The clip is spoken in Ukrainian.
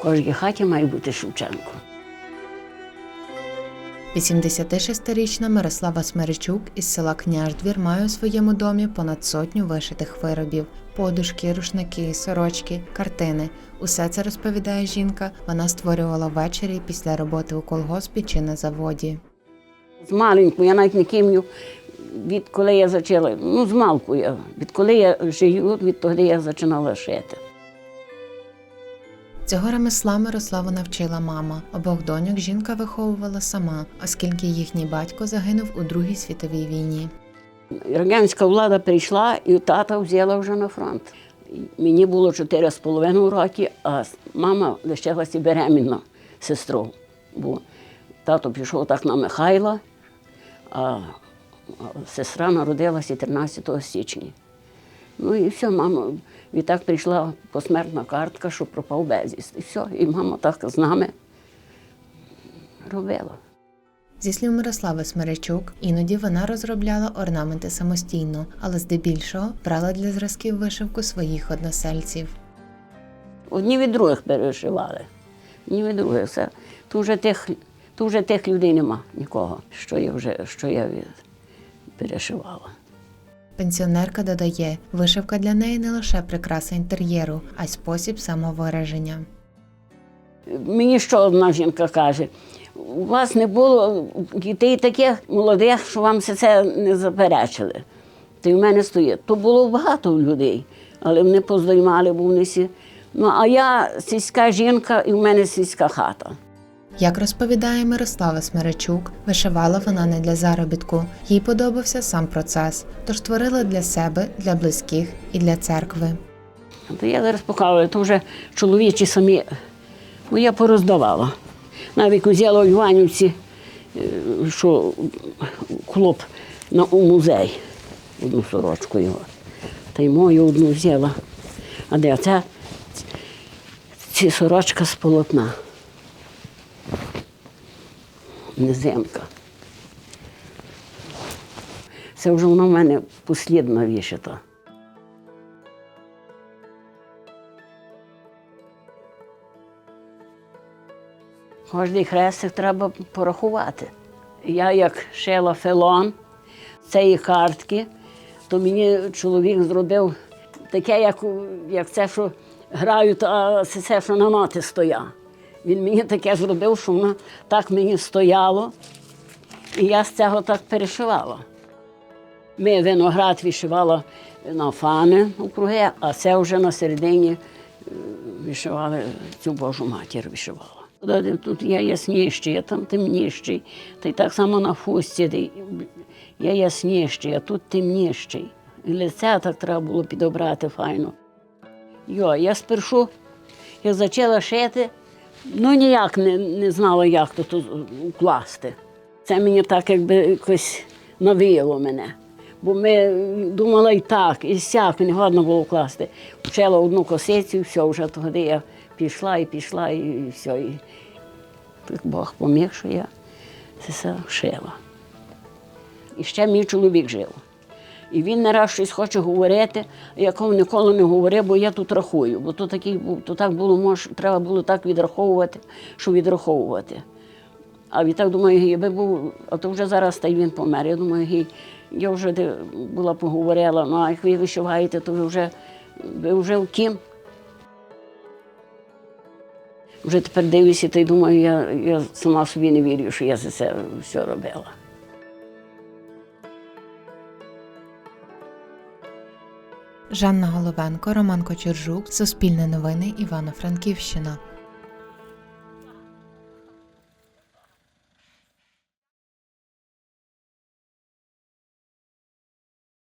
В кожній хаті має бути Шевченко. 86-річна Мирослава Смеречук із села Княждвір має у своєму домі понад сотню вишитих виробів: подушки, рушники, сорочки, картини. Усе це розповідає жінка. Вона створювала ввечері після роботи у колгоспі чи на заводі. З маленьку, я навіть не кимню, відколи я почала, ну, з малку я, відколи я живу, відтоді я починала шити. Цього ремесла Мирославу навчила мама. Обох доньок жінка виховувала сама, оскільки їхній батько загинув у Другій світовій війні. Радянська влада прийшла і тата взяла вже на фронт. Мені було 4,5 роки, а мама лишилася беременна сестрою. Бо тато пішов так на Михайла, а сестра народилася 13 січня. Ну і все, мама, відтак прийшла посмертна картка, що пропав безвість. І все, і мама так з нами робила. Зі слів Мирослави Смирячук, іноді вона розробляла орнаменти самостійно, але здебільшого брала для зразків вишивку своїх односельців. Одні від других перешивали. Одні від других. Все. Тут вже тих, тут вже тих людей нема нікого, що я вже що я перешивала. Пенсіонерка додає, вишивка для неї не лише прикраса інтер'єру, а й спосіб самовираження. Мені що одна жінка каже: у вас не було дітей таких молодих, що вам все це не заперечили. Та й в мене стоїть. То було багато людей, але вони поздоймали, бо вони всі. Ну, а я сільська жінка і в мене сільська хата. Як розповідає Мирослава Смирячук, вишивала вона не для заробітку. Їй подобався сам процес, тож творила для себе, для близьких і для церкви. Я зараз показую, то вже чоловічі самі, бо я пороздавала. Навіть взяла у Іванівці, е, що хлоп на, у музей, одну сорочку його. Та й мою одну взяла. А де це? Ці сорочка з полотна. Низинка. Це вже вона в мене послідна вішата. Кожний хрестик треба порахувати. Я як шила фелон цієї картки, то мені чоловік зробив таке, як, як це, що грають, а це, що на ноти стоя. Він мені таке зробив, що воно так мені стояло, і я з цього так перешивала. Ми виноград вишивала на фани округи, а це вже на середині е, вишивали цю Божу матір вишивала. Тут я ясніший, а там темніший. Та й так само на фусті, я ясніший, а тут темніший. І лице так треба було підобрати файно. Йо, я спершу, як почала шити, ну ніяк не, не знала, як тут укласти. Це мені так якби якось навіяло мене. Бо ми думали і так, і сяк, не годно було вкласти. Вчила одну косицю, все, вже тоді я пішла і пішла, і все. І так Бог поміг, що я це все шила. І ще мій чоловік жив. І він не раз щось хоче говорити, а я кому ніколи не говорив, бо я тут рахую. Бо то, такий, був- то так було, мож, треба було так відраховувати, що відраховувати. А відтак думаю, якби був, а то вже зараз та й він помер. Я думаю, гей, я вже де була поговорила, ну а як ви вишиваєте, то ви вже, ви вже в ким? Вже тепер дивлюся та й думаю, я, я сама собі не вірю, що я за це все робила. Жанна Головенко, Роман Кочержук, Суспільне новини, Івано-Франківщина.